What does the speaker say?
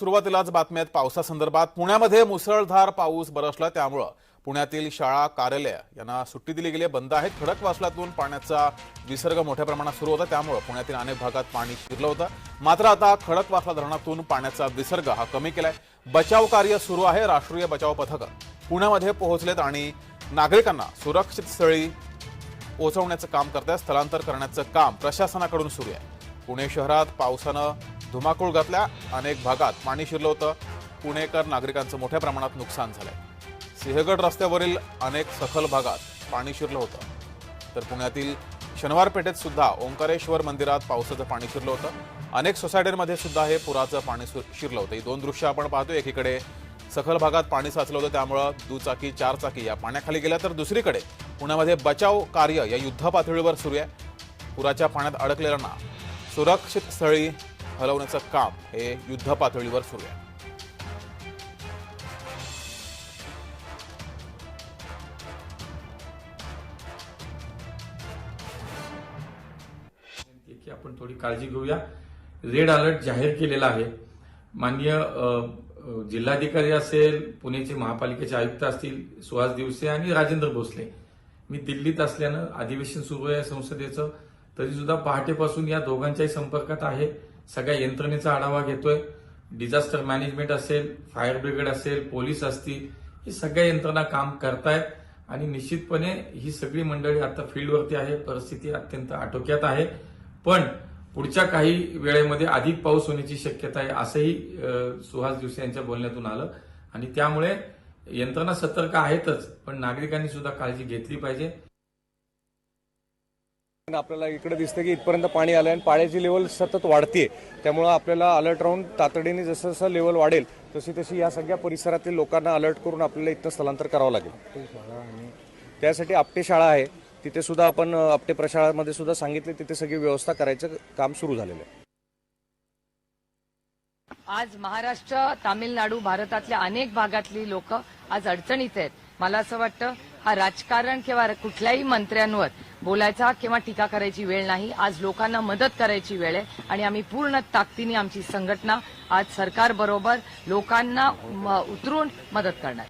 सुरुवातीलाच बातम्यात पावसासंदर्भात पुण्यामध्ये मुसळधार पाऊस बरसला त्यामुळं. पुण्यातील शाळा कार्यालय यांना सुट्टी दिली गेली आहे, बंद आहेत. खडकवासलातून पाण्याचा विसर्ग मोठ्या प्रमाणात सुरू होता. त्यामुळं पुण्यातील अनेक भागात पाणी शिरलं होतं. मात्र आता खडकवासला धरणातून पाण्याचा विसर्ग हा कमी केलाय. बचाव कार्य सुरू आहे राष्ट्रीय बचाव पथकं. पुण्यामध्ये पोहोचलेत आणि नागरिकांना सुरक्षित स्थळी पोहोचवण्याचं काम करत आहे स्थलांतर करण्याचं काम प्रशासनाकडून सुरू आहे. पुणे शहरात पावसानं धुमाकूळ घातल्या अनेक भागात पाणी शिरलं होतं. पुणेकर नागरिकांचं मोठ्या प्रमाणात नुकसान झालंय. सिंहगड रस्त्यावरील अनेक सखल भागात पाणी शिरलं होतं. तर पुण्यातील शनिवार पेठेत सुद्धा ओंकारेश्वर मंदिरात पावसाचं पाणी शिरलं होतं. अनेक सोसायटीमध्ये सुद्धा हे पुराचं पाणी सु- शिरलं होतं. ही दोन दृश्य आपण पाहतो एकीकडे सखल भागात पाणी साचलं होतं त्यामुळं दुचाकी चारचाकी या पाण्याखाली गेल्या. तर दुसरीकडे पुण्यामध्ये बचाव कार्य या युद्ध पातळीवर सुरू आहे. पुराच्या पाण्यात अडकलेल्यांना सुरक्षित स्थळी हलवण्याचं काम हे युद्ध पातळीवर सुरू आहे. की आपण थोडी काळजी घेऊया. रेड अलर्ट जाहीर केलेला आहे. माननीय जिल्हाधिकारी असेल पुण्याचे महापालिकेचे आयुक्त असतील सुहास दिवसे आणि राजेंद्र भोसले. मी दिल्लीत असल्यानं अधिवेशन सुरू आहे संसदेचं. तरी सुद्धा पहाटेपासून या दोघांच्याही संपर्कात आहे. सगळ्या यंत्रणेचा आढावा घेतोय. डिझास्टर मॅनेजमेंट असेल फायर ब्रिगेड असेल पोलीस असतील ही सगळ्या यंत्रणा काम करतायत. आणि निश्चितपणे ही सगळी मंडळी आता फील्डवरती आहे. परिस्थिती अत्यंत आटोक्यात आहे. पण पुढच्या काही वेळेमध्ये अधिक पाऊस होण्याची शक्यता आहे असंही सुहास दिवसे यांच्या बोलण्यातून आलं. आणि त्यामुळे यंत्रणा सतर्क आहेतच पण नागरिकांनी सुद्धा काळजी घेतली पाहिजे. आपल्याला इकडे दिसतं की इथपर्यंत पाणी आलं आणि पाण्याची लेवल सतत वाढते त्यामुळं आपल्याला अलर्ट राहून तातडीने जसं जसं लेवल वाढेल तशी तशी या सगळ्या परिसरातील लोकांना अलर्ट करून आपल्याला इथं स्थलांतर करावं लागेल. त्यासाठी आपटे शाळा आहे. तिथे सुद्धा आपण आपटे प्रशाळामध्ये सुद्धा सांगितले तिथे सगळी व्यवस्था करायचं काम सुरू झालेलं आहे. आज महाराष्ट्र तामिळनाडू भारतातल्या अनेक भागातली लोक आज अडचणीत आहेत. मला असं वाटतं हा राजकारण किंवा कुठल्याही मंत्र्यांवर बोलायचा किंवा टीका करायची वेळ नाही. आज लोकांना मदत करायची वेळ आहे आणि आम्ही पूर्ण ताकदीने आमची संघटना आज सरकारबरोबर लोकांना उतरून मदत करणार.